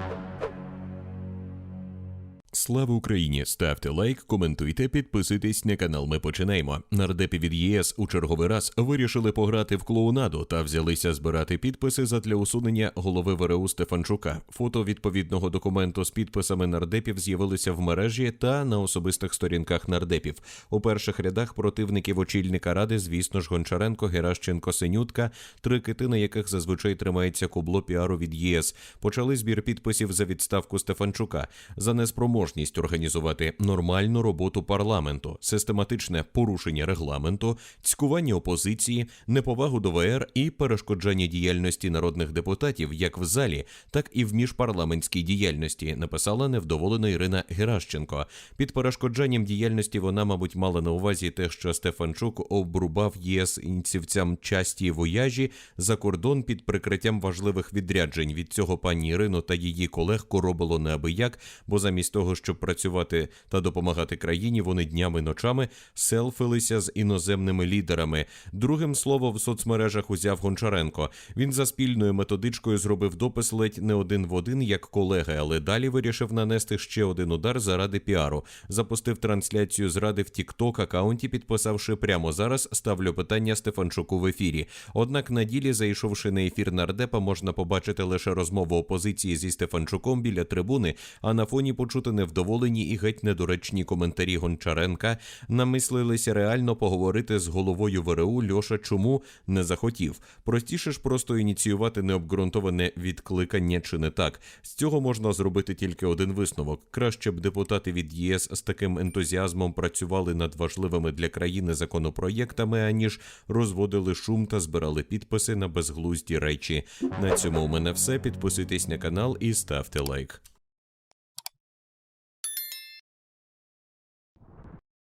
you Слава Україні! Ставте лайк, коментуйте, підписуйтесь на канал. Ми починаємо. Нардепи від ЄС у черговий раз вирішили пограти в клоунаду та взялися збирати підписи задля усунення голови ВРУ Стефанчука. Фото відповідного документу з підписами нардепів з'явилися в мережі та на особистих сторінках нардепів. У перших рядах противників очільника ради, звісно ж, Гончаренко, Геращенко, Синютка, три кити, на яких зазвичай тримається кубло піару від ЄС. Почали збір підписів за відставку Стефанчука за неспроможність організувати нормальну роботу парламенту, систематичне порушення регламенту, цькування опозиції, неповагу до ВР і перешкоджання діяльності народних депутатів як в залі, так і в міжпарламентській діяльності. Написала невдоволена Ірина Геращенко. Під перешкоджанням діяльності вона, мабуть, мала на увазі те, що Стефанчук обрубав єс інцівцям часті вояжі за кордон під прикриттям важливих відряджень. Від цього пані Ірину та її колег коробило неабияк, бо замість того, щоб працювати та допомагати країні, вони днями ночами селфилися з іноземними лідерами. Другим слово в соцмережах узяв Гончаренко. Він за спільною методичкою зробив допис ледь не один в один як колеги, але далі вирішив нанести ще один удар заради піару. Запустив трансляцію зради в TikTok акаунті, підписавши прямо зараз. Ставлю питання Стефанчуку в ефірі. Однак на ділі, зайшовши на ефір нардепа, можна побачити лише розмову опозиції зі Стефанчуком біля трибуни, а на фоні почути невдоволені і геть недоречні коментарі Гончаренка. Намислилися реально поговорити з головою ВРУ. Льоша чому не захотів. Простіше ж просто ініціювати необґрунтоване відкликання чи не так. З цього можна зробити тільки один висновок: краще б депутати від ЄС з таким ентузіазмом працювали над важливими для країни законопроєктами, аніж розводили шум та збирали підписи на безглузді речі. На цьому у мене все. Підписуйтесь на канал і ставте лайк.